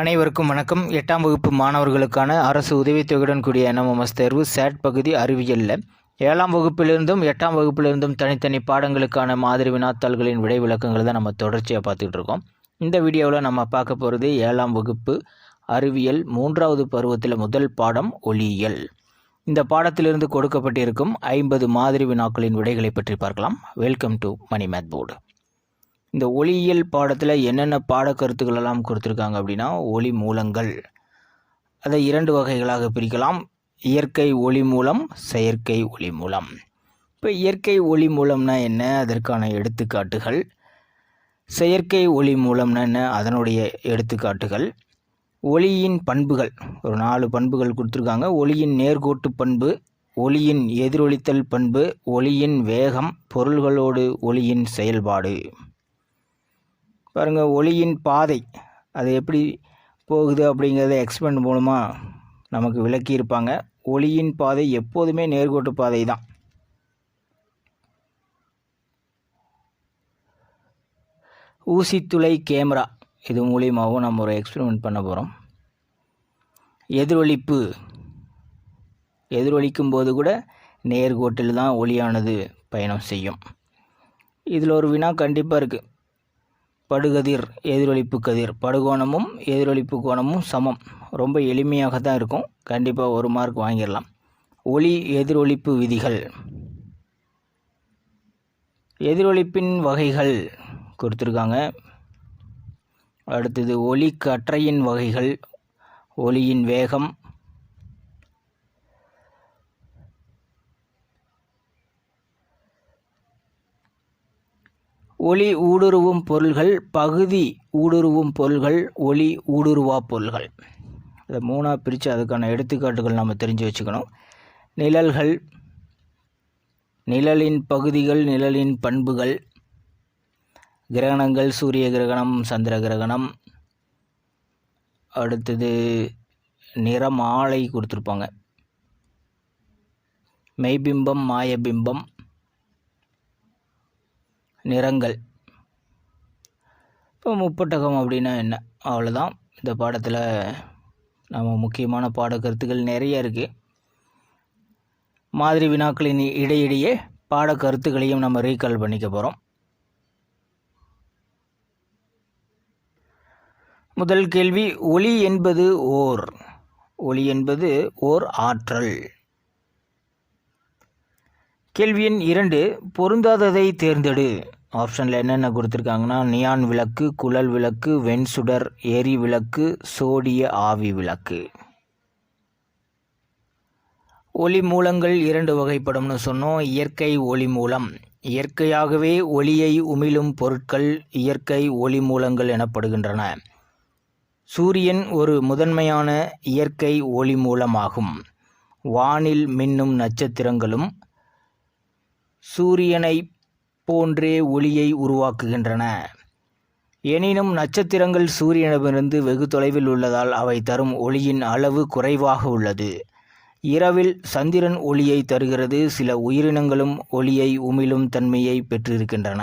அனைவருக்கும் வணக்கம். எட்டாம் வகுப்பு மாணவர்களுக்கான அரசு உதவித்தொகையுடன் கூடிய என்எம்எஸ் தேர்வு சேட் பகுதி அறிவியலில். ஏழாம் வகுப்பிலிருந்தும் எட்டாம் வகுப்பிலிருந்தும் தனித்தனி பாடங்களுக்கான மாதிரி வினாத்தாள்களின் விடை விளக்கங்கள் தான் நம்ம தொடர்ச்சியாக பார்த்துட்டு இருக்கோம். இந்த வீடியோவில் நம்ம பார்க்க போகிறது ஏழாம் வகுப்பு அறிவியல் மூன்றாவது பருவத்தில் முதல் பாடம் ஒளியியல். இந்த பாடத்திலிருந்து கொடுக்கப்பட்டிருக்கும் ஐம்பது மாதிரி வினாக்களின் விடைகளை பற்றி பார்க்கலாம். Welcome to Mani math board இந்த ஒளியியல் பாடத்தில் என்னென்ன பாடக்கருத்துக்கள் எல்லாம் கொடுத்துருக்காங்க அப்படின்னா ஒளி மூலங்கள். அதை இரண்டு வகைகளாக பிரிக்கலாம். இயற்கை ஒளி மூலம் செயற்கை ஒளி மூலம். இப்போ இயற்கை ஒளி மூலம்னா என்ன? அதற்கான எடுத்துக்காட்டுகள். செயற்கை ஒளி மூலம்னா என்ன? அதனுடைய எடுத்துக்காட்டுகள். ஒளியின் பண்புகள். ஒரு நாலு பண்புகள் கொடுத்துருக்காங்க. ஒளியின் நேர்கோட்டு பண்பு ஒளியின் எதிரொலித்தல் பண்பு ஒளியின் வேகம் பொருள்களோடு ஒளியின் செயல்பாடு. பாருங்கள் ஒளியின் பாதை. அது எப்படி போகுது அப்படிங்கிறத எக்ஸ்பெண்ட் மூலமாக நமக்கு விளக்கியிருப்பாங்க. ஒளியின் பாதை எப்போதுமே நேர்கோட்டு பாதை தான். ஊசித்துளை கேமரா. இது மூலியமாகவும் நம்ம ஒரு எக்ஸ்பெரிமெண்ட் பண்ண போகிறோம் எதிரொலிப்பு எதிரொலிக்கும் போது கூட நேர்கோட்டில் தான் ஒளியானது பயணம் செய்யும். இதில் ஒரு வினா கண்டிப்பாக இருக்குது படுகதிர் எதிரொலிப்பு கதிர். படுகோணமும் எதிரொலிப்பு கோணமும் சமம். ரொம்ப எளிமையாக தான் இருக்கும். கண்டிப்பாக ஒரு மார்க் வாங்கிடலாம். ஒளி எதிரொலிப்பு விதிகள். எதிரொலிப்பின் வகைகள் கொடுத்துருக்காங்க. அடுத்தது ஒளி கற்றையின் வகைகள். ஒளியின் வேகம் ஒளி ஊடுருவும் பொருள்கள் பகுதி ஊடுருவும் பொருள்கள் ஒளி ஊடுருவா பொருள்கள். இதை மூணாக பிரித்து அதுக்கான எடுத்துக்காட்டுகள் நம்ம தெரிஞ்சு வச்சுக்கணும். நிழல்கள் நிழலின் பகுதிகள் நிழலின் பண்புகள் கிரகணங்கள் சூரிய கிரகணம் சந்திர கிரகணம். அடுத்தது நிறமாலை கொடுத்துருப்பாங்க. மெய்பிம்பம் மாயபிம்பம் நிறங்கள். இப்போ முப்பட்டகம் அப்படின்னா என்ன? அவ்வளோதான் இந்த பாடத்தில் நம்ம முக்கியமான பாடக்கருத்துக்கள் நிறைய இருக்குது மாதிரி வினாக்களின் இடையிடையே பாடக்கருத்துக்களையும் நம்ம ரீகால் பண்ணிக்க போகிறோம் முதல் கேள்வி ஒளி என்பது ஓர். ஒளி என்பது ஓர் ஆற்றல். கேள்வி எண் இரண்டு பொருந்தாததை தேர்ந்தெடு. ஆப்ஷனில் என்னென்ன கொடுத்துருக்காங்கன்னா நியான் விளக்கு குழல் விளக்கு வெண்சுடர் எரி விளக்கு சோடிய ஆவி விளக்கு. ஒளி மூலங்கள் இரண்டு வகைப்படும்னு சொன்னோம். இயற்கை ஒளி மூலம். இயற்கையாகவே ஒளியை உமிழும் பொருட்கள் இயற்கை ஒளி மூலங்கள் எனப்படுகின்றன. சூரியன் ஒரு முதன்மையான இயற்கை ஒளி மூலமாகும். வானில் மின்னும் நட்சத்திரங்களும் சூரியனை போன்றே ஒளியை உருவாக்குகின்றன. எனினும் நட்சத்திரங்கள் சூரியனிடமிருந்து வெகு தொலைவில் உள்ளதால் அவை தரும் ஒளியின் அளவு குறைவாக உள்ளது. இரவில் சந்திரன் ஒளியை தருகிறது சில உயிரினங்களும் ஒளியை உமிழும் தன்மையை பெற்றிருக்கின்றன.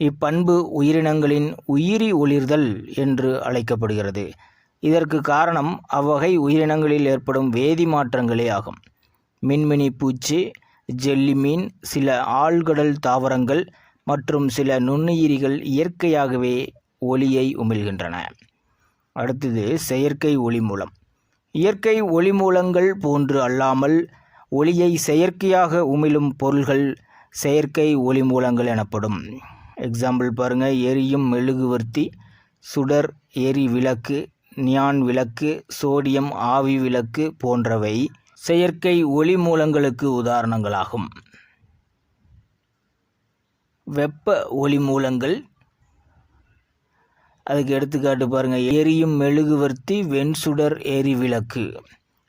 இப்பண்பு உயிரினங்களின் உயிரி ஒளிர்தல் என்று அழைக்கப்படுகிறது. இதற்கு காரணம் அவ்வகை உயிரினங்களில் ஏற்படும் வேதி மாற்றங்களே ஆகும். மின்மினி பூச்சி ஜெல்லி மீன் சில ஆழ்கடல் தாவரங்கள் மற்றும் சில நுண்ணுயிரிகள் இயற்கையாகவே ஒளியை உமிழ்கின்றன. அடுத்தது செயற்கை ஒளி மூலம். இயற்கை ஒளி மூலங்கள் போன்று அல்லாமல் ஒளியை செயற்கையாக உமிழும் பொருள்கள் செயற்கை ஒளி மூலங்கள் எனப்படும். எக்ஸாம்பிள் பாருங்கள் எரியும் மெழுகுவர்த்தி சுடர் எரி விளக்கு நியான் விளக்கு சோடியம் ஆவி விளக்கு போன்றவை. செயற்கை ஒளி மூலங்களுக்கு உதாரணங்களாகும். வெப்ப ஒளி மூலங்கள். அதுக்கு எடுத்துக்காட்டு பாருங்கள் எரியும் மெழுகுவர்த்தி வெண்சுடர் எரி விளக்கு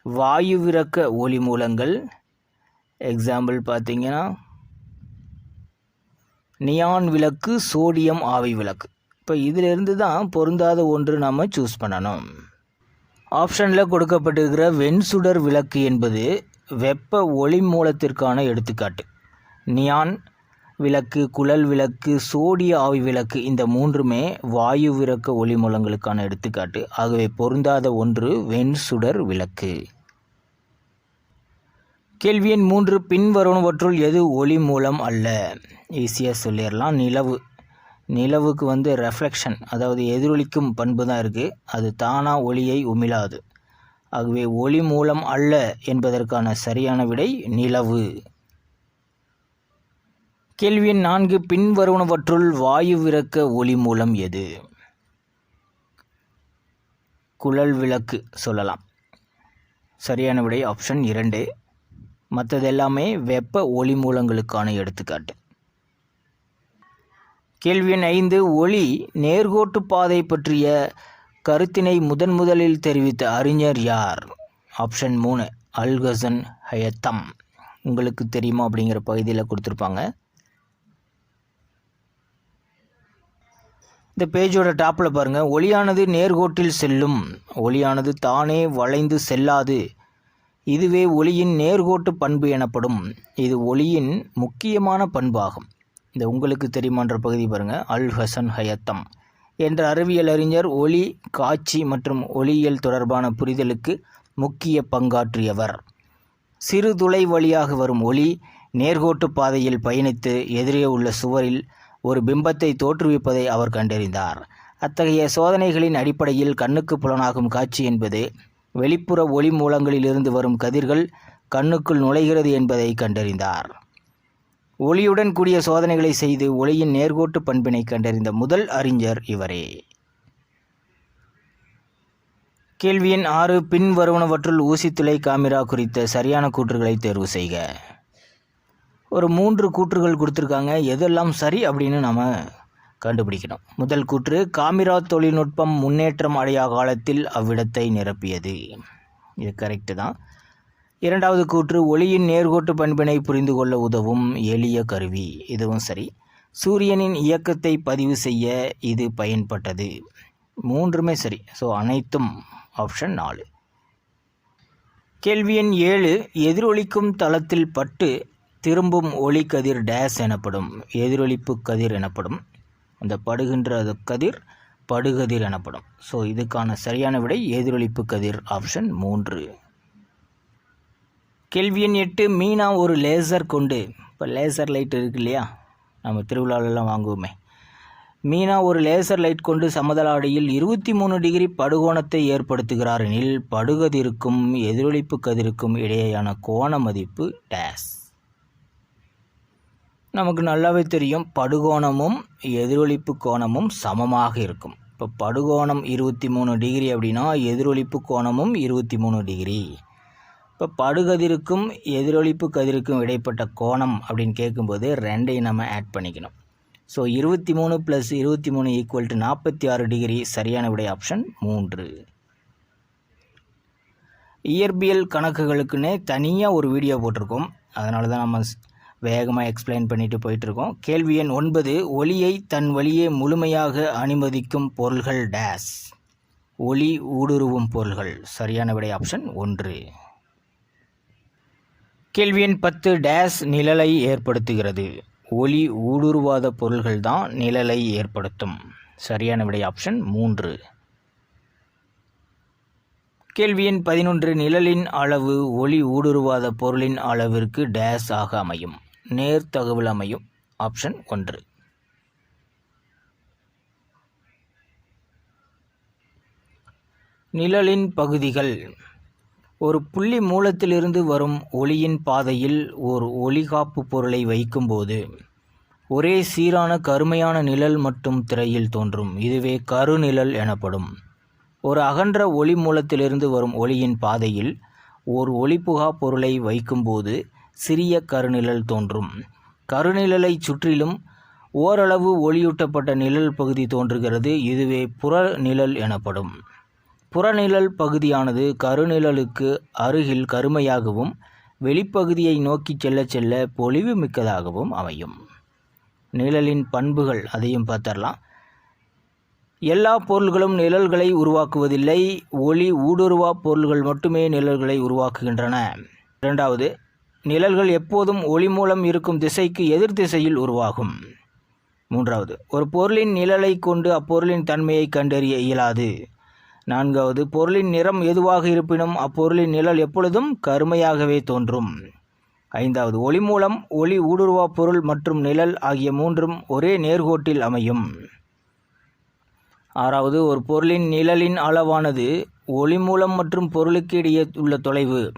வாயு விறக்க ஒளி மூலங்கள். எக்ஸாம்பிள் பார்த்தீங்கன்னா நியான் விளக்கு சோடியம் ஆவி விளக்கு. இப்போ இதிலிருந்து தான் பொருந்தாத ஒன்று நாம் சூஸ் பண்ணணும். ஆப்ஷனில் கொடுக்கப்பட்டிருக்கிற வெண்சுடர் விளக்கு என்பது வெப்ப ஒளி மூலத்திற்கான எடுத்துக்காட்டு. நியான் விளக்கு குழல் விளக்கு சோடிய ஆவி விளக்கு இந்த மூன்றுமே வாயு விளக்க ஒளி மூலங்களுக்கான எடுத்துக்காட்டு. ஆகவே பொருந்தாத ஒன்று வெண் சுடர் விளக்கு. கேள்வி எண் மூன்று பின்வருவனவற்றுள் எது ஒளி மூலம் அல்ல? ஈஸியாக சொல்லிடலாம். நிலவு. நிலவுக்கு வந்து ரெஃப்ளெக்ஷன் அதாவது எதிரொலிக்கும் பண்பு தான் இருக்குது அது தானாக ஒளியை உமிழாது. ஆகவே ஒளி மூலம் அல்ல என்பதற்கான சரியான விடை நிலவு. கேள்வி நான்கு பின்வருவனவற்றுள் வாயு விறக்க ஒளி மூலம் எது? குழல் விளக்கு சொல்லலாம். சரியான விடை ஆப்ஷன் இரண்டு. மற்றது எல்லாமே வெப்ப ஒளி மூலங்களுக்கான எடுத்துக்காட்டு. கேள்வி எண் ஐந்து ஒளி நேர்கோட்டு பாதை பற்றிய கருத்தினை முதன் முதலில் தெரிவித்த அறிஞர் யார்? ஆப்ஷன் மூணு அல்கசன் ஹயத்தம். உங்களுக்கு தெரியுமா அப்படிங்கிற பகுதியில் கொடுத்துருப்பாங்க. இந்த பேஜோட டாப்பில் பாருங்கள் ஒளியானது நேர்கோட்டில் செல்லும். ஒளியானது தானே வளைந்து செல்லாது. இதுவே ஒளியின் நேர்கோட்டு பண்பு எனப்படும். இது ஒளியின் முக்கியமான பண்பாகும். இந்த உங்களுக்கு தெரியுமான்ற பகுதி பாருங்கள் அல் ஹசன் ஹயத்தம். என்ற அறிவியல் அறிஞர் ஒளி காட்சி மற்றும் ஒளியியல் தொடர்பான புரிதலுக்கு முக்கிய பங்காற்றியவர். சிறு துளை வழியாக வரும் ஒளி நேர்கோட்டு பாதையில் பயணித்து எதிரே உள்ள சுவரில் ஒரு பிம்பத்தை தோற்றுவிப்பதை அவர் கண்டறிந்தார். அத்தகைய சோதனைகளின் அடிப்படையில் கண்ணுக்கு புலனாகும் காட்சி என்பது வெளிப்புற ஒளி மூலங்களிலிருந்து வரும் கதிர்கள் கண்ணுக்குள் நுழைகிறது என்பதை கண்டறிந்தார். ஒளியுடன் கூடிய சோதனைகளை செய்து ஒளியின் நேர்கோட்டு பண்பினை கண்டறிந்த முதல் அறிஞர் இவரே. கேள்வி எண் ஆறு பின்வருவனவற்றுள் ஊசித்துளை காமிரா குறித்த சரியான கூற்றுகளை தேர்வு செய்க. ஒரு மூன்று கூற்றுகள் கொடுத்துருக்காங்க. எதெல்லாம் சரி அப்படின்னு நம்ம கண்டுபிடிக்கணும். முதல் கூற்று காமிரா தொழில்நுட்பம் முன்னேற்றம் அடையா காலத்தில் அவ்விடத்தை நிரப்பியது. இது கரெக்டு தான். இரண்டாவது கூற்று ஒளியின் நேர்கோட்டு பண்பினை புரிந்து கொள்ள உதவும் எளிய கருவி. இதுவும் சரி. சூரியனின் இயக்கத்தை பதிவு செய்ய இது பயன்பட்டது. மூன்றுமே சரி. ஸோ அனைத்தும் ஆப்ஷன் நாலு. கேள்வி எண் ஏழு எதிரொலிக்கும் தளத்தில் பட்டு திரும்பும் ஒளி கதிர் டேஸ் எனப்படும். எதிரொலிப்பு கதிர் எனப்படும். அந்த படுகின்ற அது கதிர் படுகதிர் எனப்படும். ஸோ இதுக்கான சரியான விடை எதிரொலிப்பு கதிர் ஆப்ஷன் மூன்று. கேள்வி எண் எட்டு மீனா ஒரு லேசர் கொண்டு. இப்போ லேசர் லைட் இருக்கு இல்லையா? நம்ம திருவிழாவிலலாம் வாங்குவோமே. மீனா ஒரு லேசர் லைட் கொண்டு சமதளாடியில் இருபத்தி மூணு டிகிரி படுகோணத்தை ஏற்படுத்துகிறார். எனில் படுகதிருக்கும் எதிரொலிப்பு கதிருக்கும் இடையேயான கோண மதிப்பு டேஸ். நமக்கு நல்லாவே தெரியும். படுகோணமும் எதிரொலிப்பு கோணமும் சமமாக இருக்கும். இப்போ படுகோணம் இருபத்தி மூணு டிகிரி அப்படின்னா எதிரொலிப்பு கோணமும் இருபத்தி மூணு டிகிரி. இப்போ படுகதிருக்கும் எதிரொலிப்பு கதிருக்கும் இடைப்பட்ட கோணம் அப்படின்னு கேட்கும்போது ரெண்டையும் நம்ம ஆட் பண்ணிக்கணும். ஸோ இருபத்தி மூணு ப்ளஸ் இருபத்தி மூணு ஈக்குவல் டு நாற்பத்தி ஆறு டிகிரி சரியான விடை ஆப்ஷன் மூன்று. இயற்பியல் கணக்குகளுக்குன்னே தனியாக ஒரு வீடியோ போட்டிருக்கோம். அதனால தான் நம்ம வேகமாக எக்ஸ்பிளைன் பண்ணிட்டு போயிட்டுருக்கோம். கேள்வி எண் ஒன்பது ஒளியை தன் வழியே முழுமையாக அனுமதிக்கும் பொருள்கள் டேஸ் ஒளி ஊடுருவும் பொருள்கள் சரியான விடை ஆப்ஷன் ஒன்று. கேள்வி எண் பத்து டேஸ் நிழலை ஏற்படுத்துகிறது. ஒளி ஊடுருவாத பொருள்கள் தான் நிழலை ஏற்படுத்தும். சரியான விடை ஆப்ஷன் மூன்று. கேள்வி எண் பதினொன்று நிழலின் அளவு ஒளி ஊடுருவாத பொருளின் அளவிற்கு டேஸ் ஆக அமையும். நேர்தகவல் அமையும். ஆப்ஷன் ஒன்று. நிழலின் பகுதிகள். ஒரு புள்ளி மூலத்திலிருந்து வரும் ஒளியின் பாதையில் ஓர் ஒளிகாப்பு பொருளை வைக்கும்போது ஒரே சீரான கருமையான நிழல் மட்டும் திரையில் தோன்றும். இதுவே கருநிழல் எனப்படும். ஒரு அகன்ற ஒளி மூலத்திலிருந்து வரும் ஒளியின் பாதையில் ஓர் ஒளிப்புகா பொருளை வைக்கும்போது சிறிய கருநிழல் தோன்றும். கருநிழலைச் சுற்றிலும் ஓரளவு ஒளியூட்டப்பட்ட நிழல் பகுதி தோன்றுகிறது. இதுவே புற நிழல் எனப்படும். புறநிழல் பகுதியானது கருநிழலுக்கு அருகில் கருமையாகவும் வெளிப்பகுதியை நோக்கி செல்ல செல்ல பொலிவு மிக்கதாகவும் அமையும். நிழலின் பண்புகள் அதையும் பார்த்தரலாம் எல்லா பொருள்களும் நிழல்களை உருவாக்குவதில்லை ஒளி ஊடுருவா பொருள்கள் மட்டுமே நிழல்களை உருவாக்குகின்றன. இரண்டாவது நிழல்கள் எப்போதும் ஒளி மூலம் இருக்கும் திசைக்கு எதிர் திசையில் உருவாகும். மூன்றாவது ஒரு பொருளின் நிழலை கொண்டு அப்பொருளின் தன்மையை கண்டறிய இயலாது. நான்காவது பொருளின் நிறம் எதுவாக இருப்பினும் அப்பொருளின் நிழல் எப்பொழுதும் கருமையாகவே தோன்றும். ஐந்தாவது ஒளி மூலம் ஒளி ஊடுருவா பொருள் மற்றும் நிழல் ஆகிய மூன்றும் ஒரே நேர்கோட்டில் அமையும். ஆறாவது ஒரு பொருளின் நிழலின் அளவானது ஒளி மூலம் மற்றும் பொருளுக்கு இடையே உள்ள தொலைவு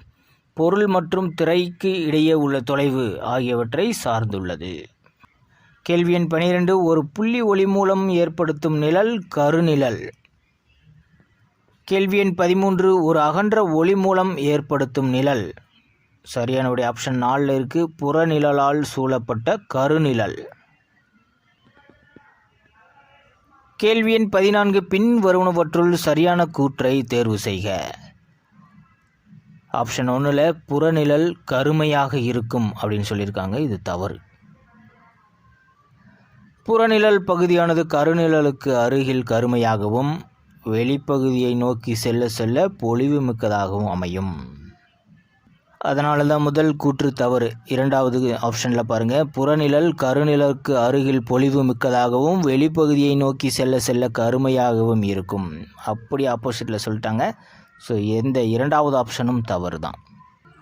பொருள் மற்றும் திரைக்கு இடையே உள்ள தொலைவு ஆகியவற்றை சார்ந்துள்ளது. கேள்வி எண் பனிரெண்டு ஒரு புள்ளி ஒளி மூலம் ஏற்படுத்தும் நிழல் கருநிழல். கேள்வி எண் பதிமூன்று ஒரு அகன்ற ஒளி மூலம் ஏற்படுத்தும் நிழல். சரியான ஆப்ஷன் நாலில் இருக்குது புறநிழலால் சூழப்பட்ட கருநிழல். கேள்வி எண் பதினான்கு பின் வருவனவற்றுள் சரியான கூற்றை தேர்வு செய்க. ஆப்ஷன் ஒன்றில் புறநிழல் கருமையாக இருக்கும் அப்படின்னு சொல்லியிருக்காங்க இது தவறு. புறநிழல் பகுதியானது கருநிழலுக்கு அருகில் கருமையாகவும் வெளிப்பகுதியை நோக்கி செல்ல செல்ல பொலிவு மிக்கதாகவும் அமையும். அதனால தான் முதல் கூற்று தவறு. இரண்டாவது ஆப்ஷனில் பாருங்கள் புறநிழல் கருநிழலுக்கு அருகில் பொலிவு மிக்கதாகவும் வெளிப்பகுதியை நோக்கி செல்ல செல்ல கருமையாகவும் இருக்கும். அப்படி ஆப்போசிட்டில் சொல்லிட்டாங்க. ஸோ எந்த இரண்டாவது ஆப்ஷனும் தவறு தான்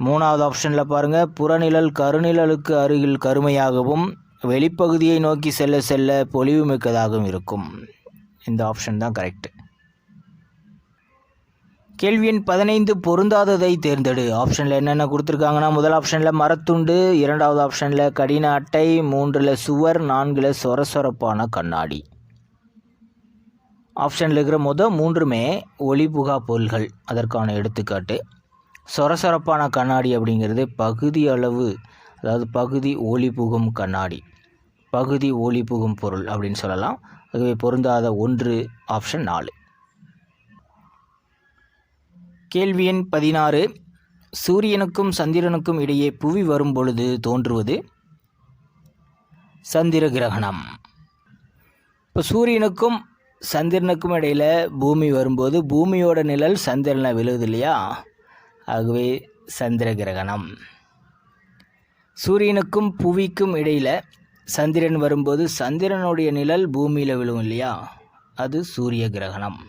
மூணாவது ஆப்ஷனில் பாருங்கள் புறநிழல் கருநிழலுக்கு அருகில் கருமையாகவும் வெளிப்பகுதியை நோக்கி செல்ல செல்ல பொலிவு மிக்கதாகவும் இருக்கும். இந்த ஆப்ஷன் தான் கரெக்ட் கேள்வி எண் பதினைந்து பொருந்தாததை தேர்ந்தெடு. ஆப்ஷனில் என்னென்ன கொடுத்துருக்காங்கன்னா முதல் ஆப்ஷனில் மரத்துண்டு இரண்டாவது ஆப்ஷனில் கடின அட்டை மூன்றில் சுவர் நான்கில் சொரசொரப்பான கண்ணாடி. ஆப்ஷனில் இருக்கிற மொதல் மூன்றுமே ஒளிபுகா பொருள்கள். அதற்கான எடுத்துக்காட்டு சொரசொரப்பான கண்ணாடி அப்படிங்கிறது பகுதி அளவு அதாவது பகுதி ஒளி புகும் கண்ணாடி. பகுதி ஒளி புகும் பொருள் அப்படின்னு சொல்லலாம். ஆகவே பொருந்தாத ஒன்று ஆப்ஷன் நாலு. கேள்வி எண் பதினாறு. சூரியனுக்கும் சந்திரனுக்கும் இடையே புவி வரும் பொழுது தோன்றுவது? சந்திர கிரகணம். இப்போ சூரியனுக்கும் சந்திரனுக்கும் இடையில் பூமி வரும்போது பூமியோட நிழல் சந்திரனை விழுது இல்லையா? ஆகவே சந்திர கிரகணம். சூரியனுக்கும் புவிக்கும் இடையில் சந்திரன் வரும்போது சந்திரனுடைய நிழல் பூமியில் விழும் இல்லையா? அது சூரிய கிரகணம்.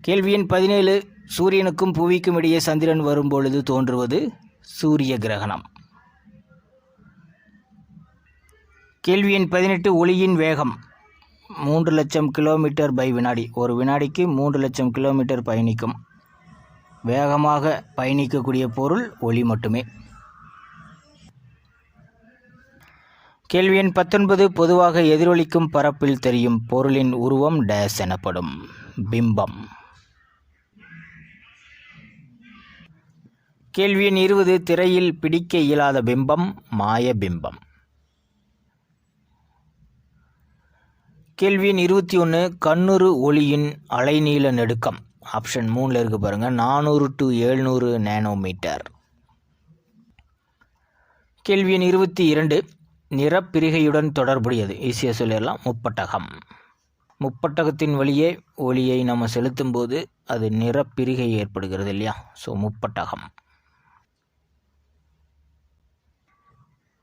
கேள்வி எண் பதினேழு. சூரியனுக்கும் புவிக்கும் இடையே சந்திரன் வரும்பொழுது தோன்றுவது சூரிய கிரகணம். கேள்வி எண் பதினெட்டு ஒளியின் வேகம். மூன்று லட்சம் கிலோமீட்டர் பை வினாடி. ஒரு வினாடிக்கு மூன்று லட்சம் கிலோமீட்டர் பயணிக்கும். வேகமாக பயணிக்கக்கூடிய பொருள் ஒளி மட்டுமே. கேள்வி எண் பத்தொன்பது பொதுவாக எதிரொலிக்கும் பரப்பில் தெரியும் பொருளின் உருவம் டேஸ் எனப்படும். பிம்பம். கேள்வி எண் இருபது திரையில் பிடிக்க இயலாத பிம்பம் மாய பிம்பம். கேள்வி எண் இருபத்தி ஒன்று கண்ணுறு ஒளியின் அலைநீள நெடுக்கம். ஆப்ஷன் மூணில் இருக்கு பாருங்கள் நானூறு டு ஏழ்நூறு நேனோமீட்டர் கேள்வி எண் இருபத்தி இரண்டு நிறப்பிரிகையுடன் தொடர்புடையது. ஈஸியாக சொல்லிடலாம். முப்பட்டகம். முப்பட்டகத்தின் வழியே ஒளியை நம்ம செலுத்தும் போது அது நிறப்பிரிகை ஏற்படுகிறது இல்லையா? ஸோ முப்பட்டகம்.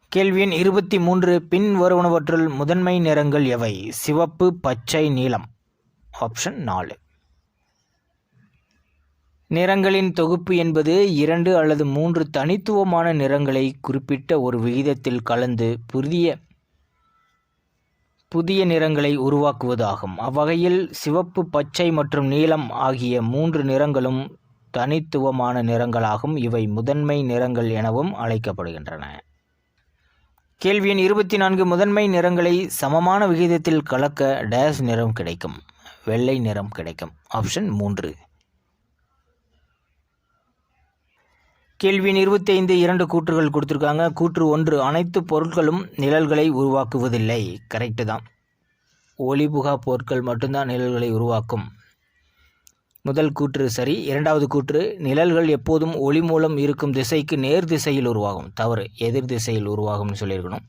கேள்வி எண் இருபத்தி மூன்று. பின் வருவனவற்றுள் முதன்மை நிறங்கள் எவை? சிவப்பு பச்சை நீலம். ஆப்ஷன் நாலு. நிறங்களின் தொகுப்பு என்பது இரண்டு அல்லது மூன்று தனித்துவமான நிறங்களை குறிப்பிட்ட ஒரு விகிதத்தில் கலந்து புதிய புதிய நிறங்களை உருவாக்குவதாகும். அவ்வகையில் சிவப்பு பச்சை மற்றும் நீலம் ஆகிய மூன்று நிறங்களும் தனித்துவமான நிறங்களாகும். இவை முதன்மை நிறங்கள் எனவும் அழைக்கப்படுகின்றன. கேள்வி எண் இருபத்தி நான்கு முதன்மை நிறங்களை சமமான விகிதத்தில் கலக்க டேஸ் நிறம் கிடைக்கும். வெள்ளை நிறம் கிடைக்கும். ஆப்ஷன் மூன்று. கேள்வி எண் இருபத்தி ஐந்து இரண்டு கூற்றுகள் கொடுத்துருக்காங்க. கூற்று ஒன்று அனைத்து பொருட்களும் நிழல்களை உருவாக்குவதில்லை. கரெக்டு தான். ஒளிபுகா பொருட்கள் மட்டும்தான் நிழல்களை உருவாக்கும். முதல் கூற்று சரி இரண்டாவது கூற்று நிழல்கள் எப்போதும் ஒளி மூலம் இருக்கும் திசைக்கு நேர் திசையில் உருவாகும். தவறு எதிர் திசையில் உருவாகும்னு சொல்லியிருக்கணும்.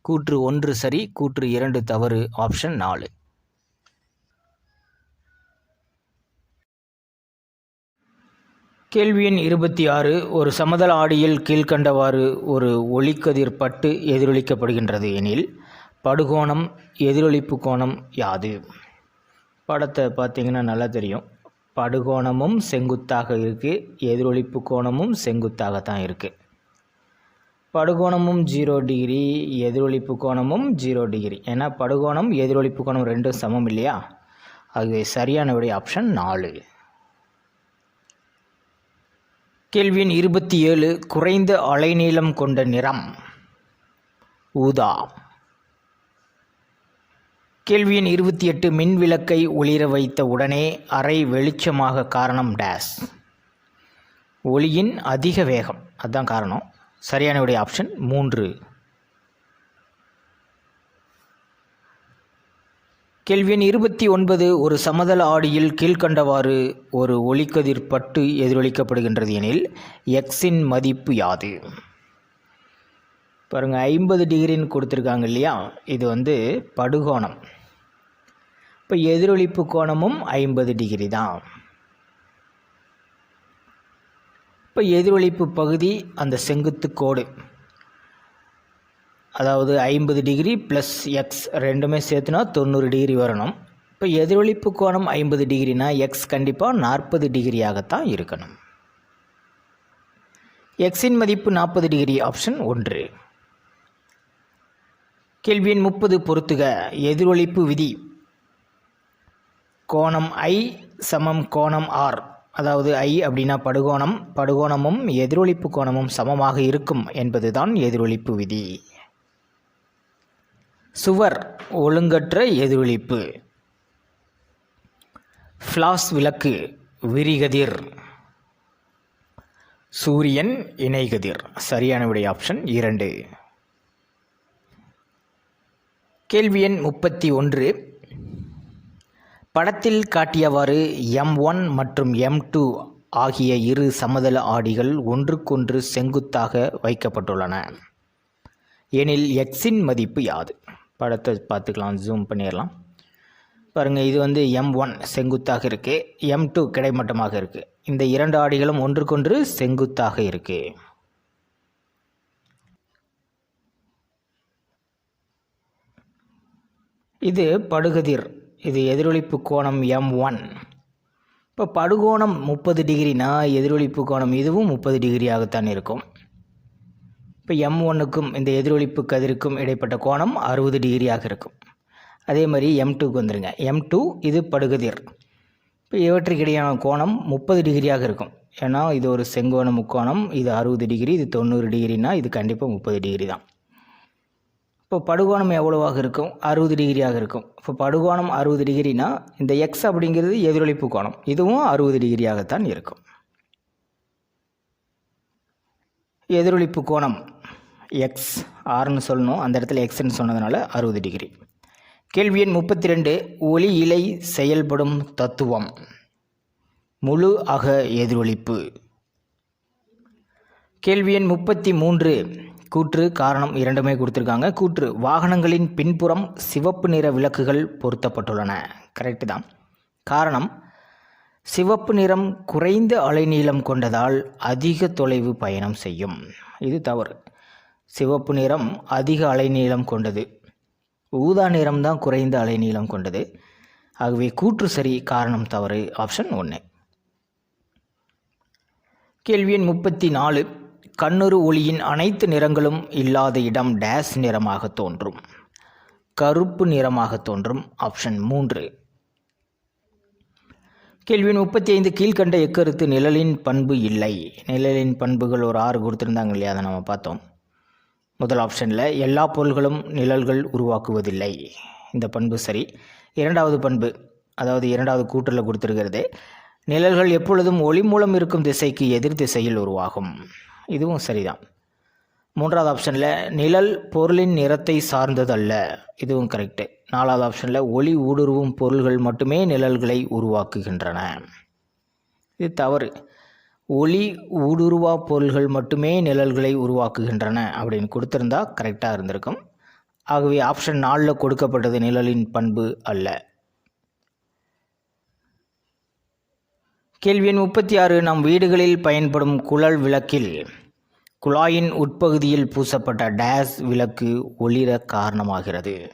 கூற்று ஒன்று சரி கூற்று இரண்டு தவறு ஆப்ஷன் நாலு. கேள்வி எண் இருபத்தி ஆறு ஒரு சமதள ஆடியில் கீழ்க்கண்டவாறு ஒரு ஒளிக்கதிர் பட்டு எதிரொலிக்கப்படுகின்றது எனில் படுகோணம் எதிரொலிப்பு கோணம் யாது? படத்தை பார்த்தீங்கன்னா நல்லா தெரியும். படுகோணமும் செங்குத்தாக இருக்குது எதிரொலிப்பு கோணமும் செங்குத்தாக தான் இருக்குது படுகோணமும் ஜீரோ டிகிரி எதிரொலிப்பு கோணமும் ஜீரோ டிகிரி. ஏன்னா படுகோணம் எதிரொலிப்பு கோணம் ரெண்டும் சமம் இல்லையா? ஆகவே சரியான விடை ஆப்ஷன் நாலு. கேள்வியின் இருபத்தி ஏழு குறைந்த அலைநீளம் கொண்ட நிறம். ஊதா. கேள்வி எண் இருபத்தி எட்டு மின் விளக்கை ஒளிர வைத்த உடனே அறை வெளிச்சமாக காரணம் டேஸ். ஒளியின் அதிக வேகம். அதுதான் காரணம். சரியானவுடைய ஆப்ஷன் மூன்று. கேள்வி எண் இருபத்தி ஒன்பது ஒரு சமதள ஆடியில் கீழ்க்கண்டவாறு ஒரு ஒளிக்கதிர் பட்டு எதிரொலிக்கப்படுகின்றது எனில் எக்ஸின் மதிப்பு யாது? பாருங்கள் ஐம்பது டிகிரின்னு கொடுத்துருக்காங்க இல்லையா? இது வந்து படுகோணம். இப்போ எதிரொலிப்பு கோணமும் ஐம்பது டிகிரி தான். இப்போ எதிரொலிப்பு பகுதி அந்த செங்குத்து கோடு. அதாவது ஐம்பது டிகிரி ப்ளஸ் எக்ஸ் ரெண்டுமே சேர்த்துனா தொண்ணூறு டிகிரி வரணும். இப்போ எதிரொலிப்பு கோணம் ஐம்பது டிகிரினா எக்ஸ் கண்டிப்பாக நாற்பது டிகிரியாகத்தான் இருக்கணும். எக்ஸின் மதிப்பு நாற்பது டிகிரி ஆப்ஷன் ஒன்று. கேள்வி எண் முப்பது பொறுத்துக எதிரொலிப்பு விதி கோணம் ஐ சமம் கோணம் ஆர். அதாவது ஐ அப்படின்னா படுகோணம் படுகோணமும் எதிரொலிப்பு கோணமும் சமமாக இருக்கும் என்பதுதான் எதிரொலிப்பு விதி. சுவர் ஒழுங்கற்ற எதிரொலிப்பு ஃப்ளாஸ் விளக்கு விரிகதிர். சூரியன் இணைகதிர். சரியான விடை ஆப்ஷன் இரண்டு. கேள்வி எண் முப்பத்தி ஒன்று. படத்தில் காட்டியவாறு எம் ஒன் மற்றும் எம் டூ ஆகிய இரு சமதள ஆடிகள் ஒன்றுக்கொன்று செங்குத்தாக வைக்கப்பட்டுள்ளன. எனில் எக்ஸின் மதிப்பு யாது? படத்தை பார்த்துக்கலாம் ஜூம் பண்ணிடலாம். பாருங்கள் இது வந்து எம் ஒன் செங்குத்தாக இருக்குது எம் டூ கிடைமட்டமாக இருக்குது இந்த இரண்டு ஆடிகளும் ஒன்றுக்கொன்று செங்குத்தாக இருக்குது இது படுகதிர் இது எதிரொலிப்பு கோணம் எம் ஒன் இப்போ படுகோணம் முப்பது டிகிரினா எதிரொலிப்பு கோணம் இதுவும் முப்பது டிகிரியாகத்தான் இருக்கும். இப்போ எம் ஒன்னுக்கும் இந்த எதிரொலிப்பு கதிருக்கும் இடைப்பட்ட கோணம் அறுபது டிகிரியாக இருக்கும். அதே மாதிரி எம் டூக்கு வந்துடுங்க எம் டூ இது படுகதிர். இப்போ இவற்றுக்கிடையான கோணம் முப்பது டிகிரியாக இருக்கும். ஏன்னா இது ஒரு செங்கோண முக்கோணம் இது அறுபது டிகிரி இது தொண்ணூறு டிகிரினா இது கண்டிப்பாக முப்பது டிகிரி தான் இப்போ படுகோணம் எவ்வளோவாக இருக்கும்? அறுபது டிகிரியாக இருக்கும். இப்போ படுகோணம் அறுபது டிகிரினா இந்த எக்ஸ் அப்படிங்கிறது எதிரொலிப்பு கோணம். இதுவும் அறுபது டிகிரியாகத்தான் இருக்கும். எதிரொலிப்பு கோணம் எக்ஸ் ஆர்னு சொல்லணும். அந்த இடத்துல எக்ஸ்ன்னு சொன்னதுனால அறுபது டிகிரி. கேள்வி எண் முப்பத்தி ரெண்டு ஒளி இலை செயல்படும் தத்துவம். முழு அக எதிரொலிப்பு கேள்வி எண் முப்பத்தி மூன்று கூற்று காரணம் இரண்டுமே கொடுத்துருக்காங்க. கூற்று வாகனங்களின் பின்புறம் சிவப்பு நிற விளக்குகள் பொருத்தப்பட்டுள்ளன. கரெக்டு தான். காரணம் சிவப்பு நிறம் குறைந்த அலைநீளம் கொண்டதால் அதிக தொலைவு பயணம் செய்யும். இது தவறு. சிவப்பு நிறம் அதிக அலைநீளம் கொண்டது. ஊதா நிறம் தான் குறைந்த அலைநீளம் கொண்டது. ஆகவே கூற்று சரி காரணம் தவறு. ஆப்ஷன் ஒன்று கேள்வி எண் முப்பத்தி நாலு. கண்ணுறு ஒளியின் அனைத்து நிறங்களும் இல்லாத இடம் டேஸ் நிறமாக தோன்றும். கருப்பு நிறமாக தோன்றும். ஆப்ஷன் மூன்று. கேள்வி முப்பத்தி ஐந்து கீழ்கண்ட எக்கருத்து நிழலின் பண்பு இல்லை. நிழலின் பண்புகள் ஒரு ஆறு கொடுத்துருந்தாங்க இல்லையா? அதை நம்ம பார்த்தோம். முதல் ஆப்ஷனில் எல்லா பொருள்களும் நிழல்கள் உருவாக்குவதில்லை. இந்த பண்பு சரி. இரண்டாவது பண்பு அதாவது இரண்டாவது கூற்றில் கொடுத்துருக்கிறது நிழல்கள் எப்பொழுதும் ஒளி மூலம் இருக்கும் திசைக்கு எதிர் திசையில் உருவாகும். இதுவும் சரிதான். மூன்றாவது ஆப்ஷனில் நிழல் பொருளின் நிறத்தை சார்ந்ததல்ல. இதுவும் கரெக்டு நாலாவது ஆப்ஷனில் ஒளி ஊடுருவும் பொருள்கள் மட்டுமே நிழல்களை உருவாக்குகின்றன. இது தவறு. ஒளி ஊடுருவா பொருள்கள் மட்டுமே நிழல்களை உருவாக்குகின்றன அப்படின்னு கொடுத்துருந்தா கரெக்டாக இருந்திருக்கும். ஆகவே ஆப்ஷன் நாலில் கொடுக்கப்பட்டது நிழலின் பண்பு அல்ல. கேள்வி எண் முப்பத்தி ஆறு நம் வீடுகளில் பயன்படும் குழல் விளக்கில். குழாயின் உட்பகுதியில் பூசப்பட்ட டேஸ் விளக்கு ஒளிர காரணமாகிறது.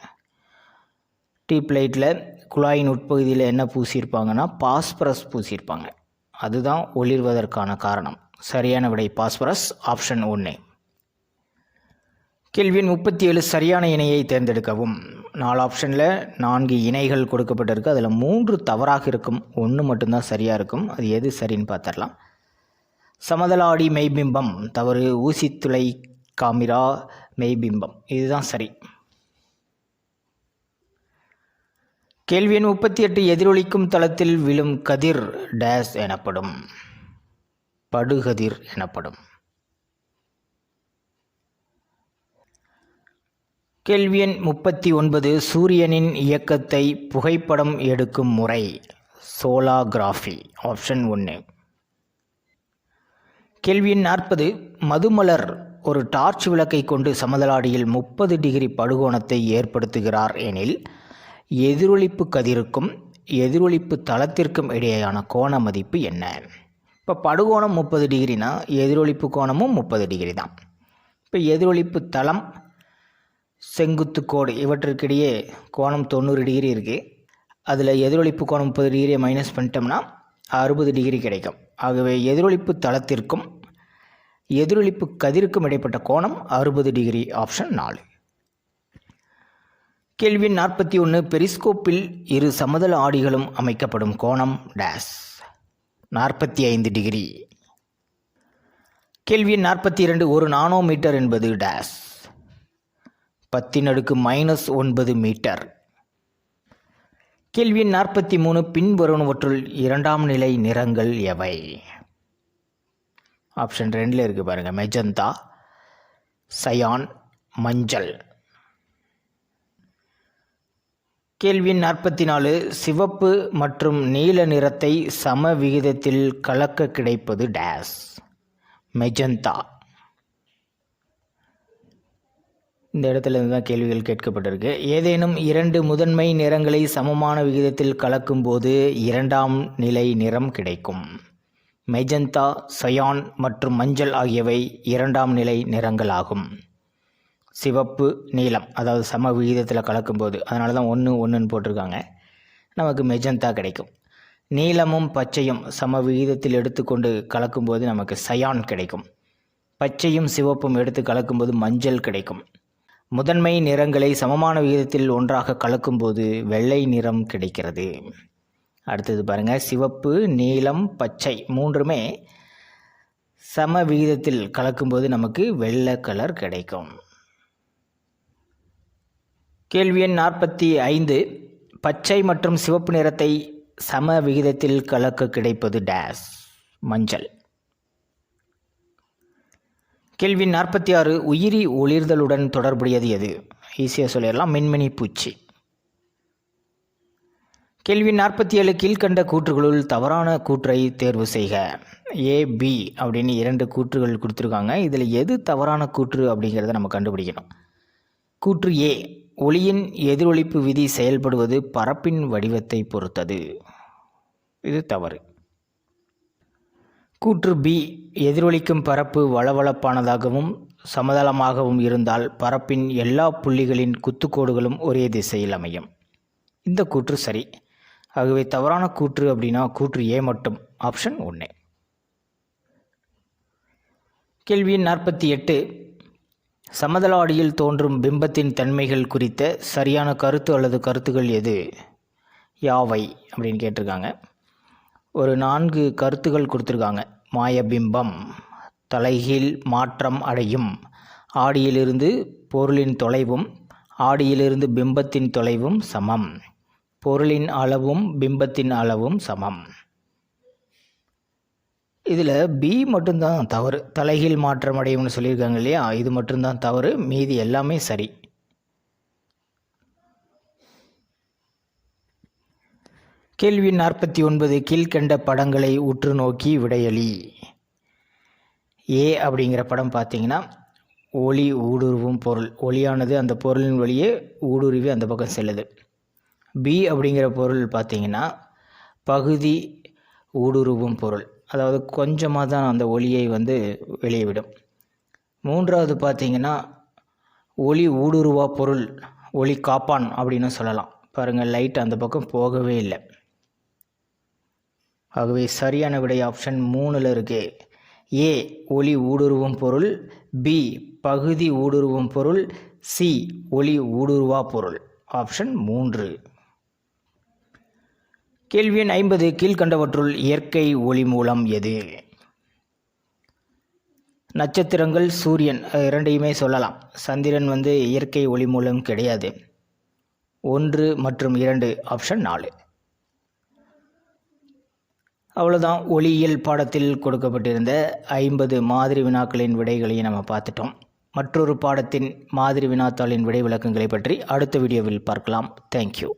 டீப் லைட்டில் குழாயின் உட்பகுதியில் என்ன பூசியிருப்பாங்கன்னா பாஸ்பரஸ் பூசியிருப்பாங்க. அதுதான் ஒளிர்வதற்கான காரணம். சரியான விடை பாஸ்பரஸ் ஆப்ஷன் ஒன்று கேள்வி முப்பத்தி ஏழு சரியான இணையை தேர்ந்தெடுக்கவும். நாலு ஆப்ஷனில் நான்கு இணைகள் கொடுக்கப்பட்டிருக்கு. அதில் மூன்று தவறாக இருக்கும். ஒன்று மட்டும்தான் சரியாக இருக்கும். அது எது சரின்னு பார்த்துடலாம். சமதளாடி மெய்பிம்பம். தவறு ஊசித்துளை காமிரா மெய்பிம்பம். இதுதான் சரி. கேள்வி எண் முப்பத்தி எட்டு எதிரொலிக்கும் தளத்தில் விழும் கதிர் டேஸ் எனப்படும். படுகதிர் எனப்படும். கேள்வி எண் முப்பத்தி ஒன்பது சூரியனின் இயக்கத்தை புகைப்படம் எடுக்கும் முறை சோலாகிராஃபி ஆப்ஷன் ஒன்று கேள்வி எண் நாற்பது மதுமலர் ஒரு டார்ச் விளக்கை கொண்டு சமதளாடியில் முப்பது டிகிரி படுகோணத்தை ஏற்படுத்துகிறார் எனில் எதிரொளிப்பு கதிருக்கும் எதிரொளிப்பு தளத்திற்கும் இடையேயான கோண மதிப்பு என்ன? இப்போ படுகோணம் முப்பது டிகிரினா எதிரொளிப்பு கோணமும் முப்பது டிகிரி தான் இப்போ எதிரொளிப்பு தளம் செங்குத்து கோடு இவற்றிற்கிடையே கோணம் தொண்ணூறு டிகிரி இருக்குது அதில் எதிரொளிப்பு கோணம் முப்பது டிகிரியை மைனஸ் பண்ணிட்டோம்னா அறுபது டிகிரி கிடைக்கும். ஆகவே எதிரொளிப்பு தளத்திற்கும் எதிரொளிப்பு கதிருக்கும் இடைப்பட்ட கோணம் அறுபது டிகிரி ஆப்ஷன் நாலு. கேள்வி நாற்பத்தி ஒன்று பெரிஸ்கோப்பில் இரு சமதள ஆடிகளும் அமைக்கப்படும் கோணம் டேஸ் நாற்பத்தி ஐந்து டிகிரி. கேள்வி நாற்பத்தி இரண்டு ஒரு நானோமீட்டர் என்பது டேஸ் பத்தினடுக்கு மைனஸ் ஒன்பது மீட்டர் கேள்வி நாற்பத்தி மூணு பின்வருவனவற்றுள் இரண்டாம் நிலை நிறங்கள் எவை? ஆப்ஷன் ரெண்டில் இருக்குது பாருங்கள் மெஜந்தா சயான் மஞ்சள். கேள்வி நாற்பத்தி நாலு சிவப்பு மற்றும் நீல நிறத்தை சம விகிதத்தில் கலக்க கிடைப்பது டேஸ் மெஜந்தா இந்த இடத்துல இருந்து தான் கேள்விகள் கேட்கப்பட்டிருக்கு. ஏதேனும் இரண்டு முதன்மை நிறங்களை சமமான விகிதத்தில் கலக்கும்போது இரண்டாம் நிலை நிறம் கிடைக்கும். மெஜந்தா சயான் மற்றும் மஞ்சள் ஆகியவை இரண்டாம் நிலை நிறங்களாகும். சிவப்பு நீலம் அதாவது சம விகிதத்தில் கலக்கும்போது. அதனால தான் ஒன்று ஒன்றுன்னு போட்டிருக்காங்க. நமக்கு மெஜந்தா கிடைக்கும். நீளமும் பச்சையும் சம விகிதத்தில் எடுத்துக்கொண்டு கலக்கும்போது நமக்கு சயான் கிடைக்கும். பச்சையும் சிவப்பும் எடுத்து கலக்கும்போது மஞ்சள் கிடைக்கும். முதன்மை நிறங்களை சமமான விகிதத்தில் ஒன்றாக கலக்கும்போது வெள்ளை நிறம் கிடைக்கிறது. அடுத்தது பாருங்கள் சிவப்பு நீலம் பச்சை மூன்றுமே சம விகிதத்தில் கலக்கும்போது நமக்கு வெள்ளை கலர் கிடைக்கும். கேள்வி எண் நாற்பத்தி ஐந்து. பச்சை மற்றும் சிவப்பு நிறத்தை சம விகிதத்தில் கலக்க கிடைப்பது டேஸ் மஞ்சள். கேள்வி நாற்பத்தி ஆறு உயிரி ஒளிர்தலுடன் தொடர்புடையது எது? ஈஸியாக சொல்லிடலாம். மின்மினி பூச்சி. கேள்வி நாற்பத்தி ஏழு கீழ்கண்ட கூற்றுகளுள் தவறான கூற்றை தேர்வு செய்க. ஏ பி அப்படின்னு இரண்டு கூற்றுகள் கொடுத்துருக்காங்க. இதில் எது தவறான கூற்று அப்படிங்கிறத நம்ம கண்டுபிடிக்கணும். கூற்று ஏ ஒளியின் எதிரொளிப்பு விதி செயல்படுவது பரப்பின் வடிவத்தை பொறுத்தது. இது தவறு. கூற்று பி எதிரொலிக்கும் பரப்பு வளவளப்பானதாகவும் சமதளமாகவும் இருந்தால் பரப்பின் எல்லா புள்ளிகளின் குத்துக்கோடுகளும் ஒரே திசையில் அமையும். இந்த கூற்று சரி. ஆகவே தவறான கூற்று அப்படின்னா கூற்று ஏ மட்டும். ஆப்ஷன் ஒன்று கேள்வி நாற்பத்தி எட்டு. சமதளாடியில் தோன்றும் பிம்பத்தின் தன்மைகள் குறித்த சரியான கருத்து அல்லது கருத்துகள் எது? யாவை அப்படின்னு கேட்டிருக்காங்க. ஒரு நான்கு கருத்துகள் கொடுத்துருக்காங்க. மாயபிம்பம் தலைகீழ் மாற்றம் அடையும் ஆடியிலிருந்து பொருளின் தொலைவும் ஆடியிலிருந்து பிம்பத்தின் தொலைவும் சமம். பொருளின் அளவும் பிம்பத்தின் அளவும் சமம். இதில் பி மட்டும்தான் தவறு. தலைகீழ் மாற்றம் அடையும்னு சொல்லியிருக்காங்க இல்லையா? இது மட்டும்தான் தவறு. மீதி எல்லாமே சரி. கேள்வி நாற்பத்தி ஒன்பது கீழ்கண்ட படங்களை உற்று நோக்கி விடையளி ஏ அப்படிங்கிற படம் பார்த்தீங்கன்னா ஒளி ஊடுருவும் பொருள். ஒளியானது அந்த பொருளின் வழியே ஊடுருவி அந்த பக்கம் செல்லுது. பி அப்படிங்கிற பொருள் பார்த்தீங்கன்னா பகுதி ஊடுருவும் பொருள். அதாவது கொஞ்சமாக தான் அந்த ஒளியை வந்து வெளியே விடும் மூன்றாவது பார்த்தீங்கன்னா ஒளி ஊடுருவா பொருள் ஒளி காப்பான் அப்படின்னு சொல்லலாம். பாருங்கள் லைட் அந்த பக்கம் போகவே இல்லை. ஆகவே சரியான விடை ஆப்ஷன் மூணில் இருக்கு. ஏ ஒளி ஊடுருவும் பொருள். பி பகுதி ஊடுருவும் பொருள். சி ஒளி ஊடுருவா பொருள். ஆப்ஷன் மூன்று. கேள்வி எண் ஐம்பது கீழ்கண்டவற்றுள் இயற்கை ஒளி மூலம் எது? நட்சத்திரங்கள் சூரியன் இரண்டையுமே சொல்லலாம். சந்திரன் வந்து இயற்கை ஒளி மூலம் கிடையாது. ஒன்று மற்றும் இரண்டு ஆப்ஷன் நாலு. அவ்வளோதான் ஒளியியல் பாடத்தில் கொடுக்கப்பட்டிருந்த ஐம்பது மாதிரி வினாக்களின் விடைகளையும் நம்ம பார்த்துட்டோம். மற்றொரு பாடத்தின் மாதிரி வினாத்தாளின் விடை விளக்கங்களை பற்றி அடுத்த வீடியோவில் பார்க்கலாம். தேங்க்யூ